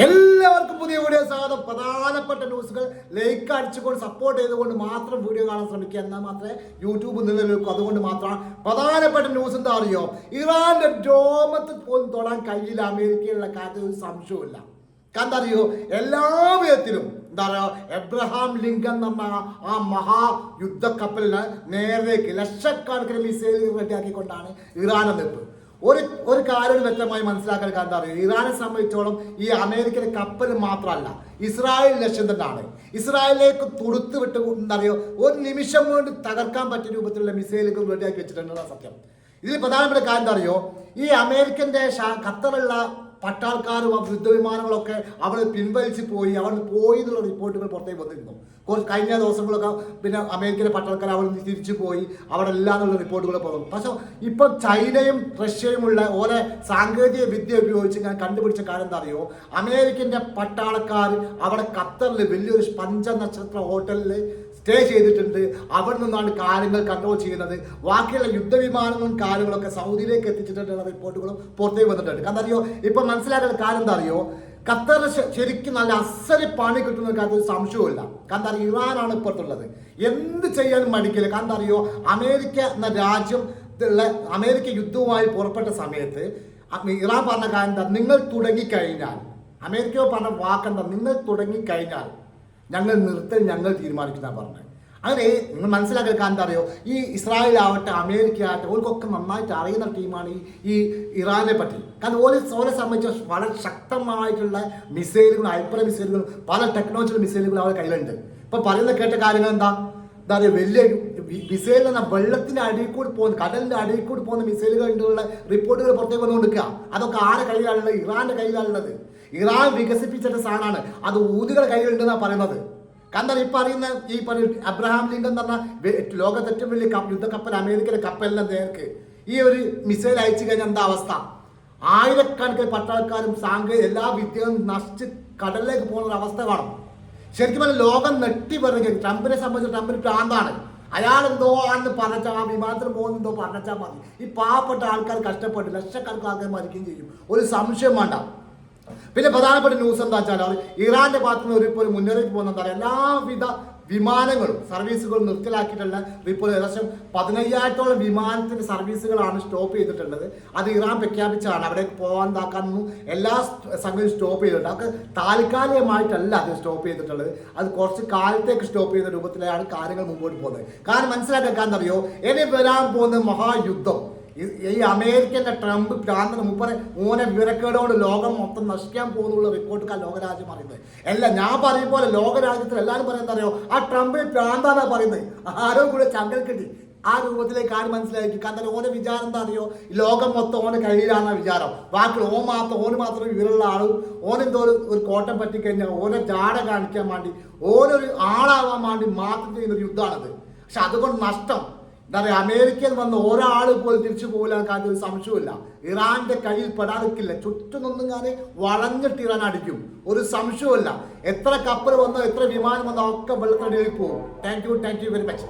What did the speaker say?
എല്ലാവർക്കും പുതിയ വീഡിയോ സ്വാഗതം. പ്രധാനപ്പെട്ട ന്യൂസുകൾ ലൈക്ക് അടിച്ചുകൊണ്ട് സപ്പോർട്ട് ചെയ്തുകൊണ്ട് മാത്രം വീഡിയോ കാണാൻ ശ്രമിക്കുക. എന്നാൽ മാത്രമേ യൂട്യൂബ് നിലനിൽക്കൂ. അതുകൊണ്ട് മാത്രമാണ് പ്രധാനപ്പെട്ട ന്യൂസ് എന്താ അറിയോ? ഇറാന്റെ രോമത്തിൽ പോലും തൊടാൻ കഴിയില്ല. അമേരിക്കയിലുള്ള കാര്യത്തിൽ ഒരു സംശയമില്ല കാരണം അറിയോ? എല്ലാ വിധത്തിലും എന്താ പറയുക എബ്രഹാം ലിങ്കൻ എന്ന ആ മഹാ യുദ്ധക്കപ്പലിന് നേരേക്ക് ലക്ഷക്കണക്കിന് മിസൈലുകൾ റെഡിയാക്കിക്കൊണ്ടാണ് ഇറാനെ നിൽപ്പ് ഒരു ഒരു കാര്യം വ്യക്തമായി മനസ്സിലാക്കാൻ കാരണം അറിയാം? ഇറാനെ സംബന്ധിച്ചോളം ഈ അമേരിക്കയിലെ കപ്പൽ മാത്രമല്ല ഇസ്രായേൽ ലക്ഷ്യം തന്നെയാണ്. ഇസ്രായേലിലേക്ക് തുടുത്ത് വിട്ട് എന്തറിയോ ഒരു നിമിഷം കൊണ്ട് തകർക്കാൻ പറ്റിയ രൂപത്തിലുള്ള മിസൈലുകൾ റെഡിയാക്കി വെച്ചിട്ടുണ്ടെന്നാണ് സത്യം. ഇതിൽ പ്രധാനപ്പെട്ട കാര്യം എന്താ അറിയോ? ഈ അമേരിക്കന്റെ ഖത്തറുള്ള പട്ടാൾക്കാരും യുദ്ധവിമാനങ്ങളൊക്കെ അവളെ പിൻവലിച്ച് പോയി അവിടെ പോയി എന്നുള്ള റിപ്പോർട്ടുകൾ പുറത്തേക്ക് വന്നിരുന്നു. കുറച്ച് കഴിഞ്ഞ ദിവസങ്ങളൊക്കെ പിന്നെ അമേരിക്കയിലെ പട്ടാൾക്കാർ അവിടെ തിരിച്ചു പോയി അവിടെ എല്ലാം എന്നുള്ള റിപ്പോർട്ടുകൾ പോകും പക്ഷെ ഇപ്പം ചൈനയും റഷ്യയുമുള്ള ഓരോ സാങ്കേതിക വിദ്യ ഉപയോഗിച്ച് ഞാൻ കണ്ടുപിടിച്ച കാര്യം എന്താ അറിയോ? അമേരിക്കന്റെ പട്ടാളക്കാർ അവിടെ ഖത്തറിൽ വലിയൊരു പഞ്ചനക്ഷത്ര ഹോട്ടലിൽ സ്റ്റേ ചെയ്തിട്ടുണ്ട്. അവിടെ നിന്നാണ് കാര്യങ്ങൾ കൺട്രോൾ ചെയ്യുന്നത്. ബാക്കിയുള്ള യുദ്ധവിമാനങ്ങളും കാര്യങ്ങളൊക്കെ സൗദിയിലേക്ക് എത്തിച്ചിട്ടുള്ള റിപ്പോർട്ടുകളും പുറത്തേക്ക് വന്നിട്ടുണ്ട്. കാരണം അറിയോ? ഇപ്പൊ മനസ്സിലാക്കുന്ന കാര്യം എന്താ അറിയോ? ഖത്തറിന് ശരിക്കും നല്ല അസരി പണി കിട്ടുന്ന കാര്യത്തിൽ ഒരു സംശയവുമില്ല. കാരണം അറിയോ? ഇറാനാണ് ഇപ്പുറത്തുള്ളത്. എന്ത് ചെയ്യാനും മടിക്കില്ല. കാരണം അറിയോ? അമേരിക്ക എന്ന രാജ്യം ഉള്ള അമേരിക്ക യുദ്ധവുമായി പുറപ്പെട്ട സമയത്ത് ഇറാൻ പറഞ്ഞ കാര്യം എന്താ? നിങ്ങൾ തുടങ്ങിക്കഴിഞ്ഞാൽ അമേരിക്ക പറഞ്ഞ വാക്കെന്താ? നിങ്ങൾ തുടങ്ങിക്കഴിഞ്ഞാൽ ഞങ്ങൾ നിർത്തൽ ഞങ്ങൾ തീരുമാനിക്കുന്ന പറഞ്ഞത്. അങ്ങനെ നിങ്ങൾ മനസ്സിലാക്കാൻ കാരണം എന്താ അറിയോ? ഈ ഇസ്രായേൽ ആവട്ടെ അമേരിക്ക ആവട്ടെ ഓർക്കൊക്കെ നന്നായിട്ട് അറിയുന്ന ടീമാണ് ഈ ഈ ഇറാനെ പറ്റി. കാരണം ഓരോ ഓരോ സംബന്ധിച്ച് വളരെ ശക്തമായിട്ടുള്ള മിസൈലുകൾ ഹൈപ്പർ മിസൈലുകൾ പല ടെക്നോളജിക്കൽ മിസൈലുകൾ അവരുടെ കയ്യിലുണ്ട്. ഇപ്പൊ പറയുന്ന കേട്ട കാര്യങ്ങൾ എന്താ എന്താ പറയുക വലിയ മിസൈൽ എന്ന വെള്ളത്തിന്റെ അടിയിൽ കൂടി പോകുന്ന കടലിന്റെ അടിയിൽ കൂടി പോകുന്ന മിസൈലുകൾ ഉള്ള റിപ്പോർട്ടുകൾ പുറത്തേക്ക് വന്നുകൊണ്ടിരിക്കുക അതൊക്കെ ആരുടെ കയ്യിലാണുള്ളത്? ഇറാന്റെ കയ്യിലാണുള്ളത്. ഇറാൻ വികസിപ്പിച്ചിട്ട് സാധനമാണ്. അത് ഊതുകളുടെ കയ്യിലുണ്ടെന്നാണ് പറയുന്നത്. കാരണം ഈ പറയുന്ന ഈ പറയുന്ന അബ്രഹാം ലിങ്കൻ എന്ന് പറഞ്ഞ ലോകത്തെ ഏറ്റവും വലിയ യുദ്ധക്കപ്പൽ അമേരിക്കയിലെ കപ്പലിന്റെ നേർക്ക്? ഈ ഒരു മിസൈൽ അയച്ചു കഴിഞ്ഞാൽ എന്താ അവസ്ഥ? ആയിരക്കണക്കിന് പട്ടാൾക്കാരും സാങ്കേതിക എല്ലാ വിദ്യകളും നശിച്ച് കടലിലേക്ക് പോകുന്ന ഒരു അവസ്ഥ കാണും. ശരിക്കും പറഞ്ഞാൽ ലോകം നെട്ടി പറഞ്ഞു ട്രംപിനെ സംബന്ധിച്ച് ട്രംപിന് പ്രാന്താണ്. അയാൾ എന്തോ ആണെന്ന് പറഞ്ഞാൽ ആ വിമാനത്തിൽ പോകുന്നെന്തോ പറഞ്ഞാൽ മതി. ഈ പാവപ്പെട്ട ആൾക്കാർ കഷ്ടപ്പെട്ട് ലക്ഷക്കണക്കിന് ആൾക്കാർ മരിക്കുകയും ചെയ്യും. ഒരു സംശയം വേണ്ട. പിന്നെ പ്രധാനപ്പെട്ട ന്യൂസ് എന്താ വെച്ചാൽ ഇറാന്റെ ഭാഗത്ത് നിന്ന് ഒരു മുന്നറിയിപ്പ് പോകുന്ന എന്താ എല്ലാവിധ വിമാനങ്ങളും സർവീസുകളും നിർത്തലാക്കിയിട്ടുള്ള റിപ്പോർട്ട് ഏകദേശം പതിനയ്യായിരത്തോളം വിമാനത്തിന്റെ സർവീസുകളാണ് സ്റ്റോപ്പ് ചെയ്തിട്ടുള്ളത്. അത് ഇറാൻ പ്രഖ്യാപിച്ചാണ് അവിടെ പോകാൻ താക്കാനൊന്നും എല്ലാ സംഗതിയും സ്റ്റോപ്പ് ചെയ്തിട്ടുണ്ട്. അത് താൽക്കാലികമായിട്ടല്ല അത് സ്റ്റോപ്പ് ചെയ്തിട്ടുള്ളത്. അത് കുറച്ച് കാലത്തേക്ക് സ്റ്റോപ്പ് ചെയ്ത രൂപത്തിലാണ് കാര്യങ്ങൾ മുമ്പോട്ട് പോകുന്നത്. കാരണം മനസ്സിലാക്കാൻ അറിയോ? ഇനി വരാൻ പോകുന്ന മഹായുദ്ധം. ഈ- അമേരിക്കന്റെ ട്രംപ് ഭ്രാന്തന് മുപ്പത് മൂന്നെ വിവരക്കേടോട് ലോകം മൊത്തം നശിക്കാൻ പോകുന്നുള്ള റിപ്പോർട്ട് ലോകരാജ്യം പറയുന്നത്. അല്ല ഞാൻ പറയും പോലെ ലോകരാജ്യത്തിൽ എല്ലാവരും പറയുന്നത് അറിയോ? ആ ട്രംപ് ഭ്രാന്താണ് പറയുന്നത്. ആരോ കൂടെ ചങ്കൽ കിട്ടി ആ രൂപത്തിലേക്ക് ആര് മനസ്സിലാക്കി? കാരണം ഓരോ വിചാരം എന്താ അറിയോ? ലോകം മൊത്തം ഓന് കയ്യിലാണ് വിചാരം. ബാക്കി ഓൻ മാത്രം ഓന് മാത്രം വിവരമുള്ള ആളും ഓനെന്തോ ഒരു ഒരു കോട്ടം പറ്റിക്കഴിഞ്ഞാൽ ഓനെ ജാട കാണിക്കാൻ വേണ്ടി ഓനൊരു ആളാവാൻ വേണ്ടി മാത്രം ചെയ്യുന്ന ഒരു യുദ്ധമാണത്. പക്ഷെ അതുകൊണ്ട് നഷ്ടം. എന്താ പറയുക അമേരിക്കയിൽ വന്ന ഒരാൾ പോലും തിരിച്ചു പോകില്ല കാര്യം ഒരു സംശയമില്ല ഇറാന്റെ കയ്യിൽ പെടാതിക്കില്ല ചുറ്റും ഒന്നും ഞാൻ വളഞ്ഞിട്ട് ഇറാൻ അടിക്കും. ഒരു സംശയമില്ല എത്ര കപ്പൽ വന്നോ എത്ര വിമാനം വന്നോ ഒക്കെ വെള്ളത്തിനടിയിൽ പോകും thank you thank you very much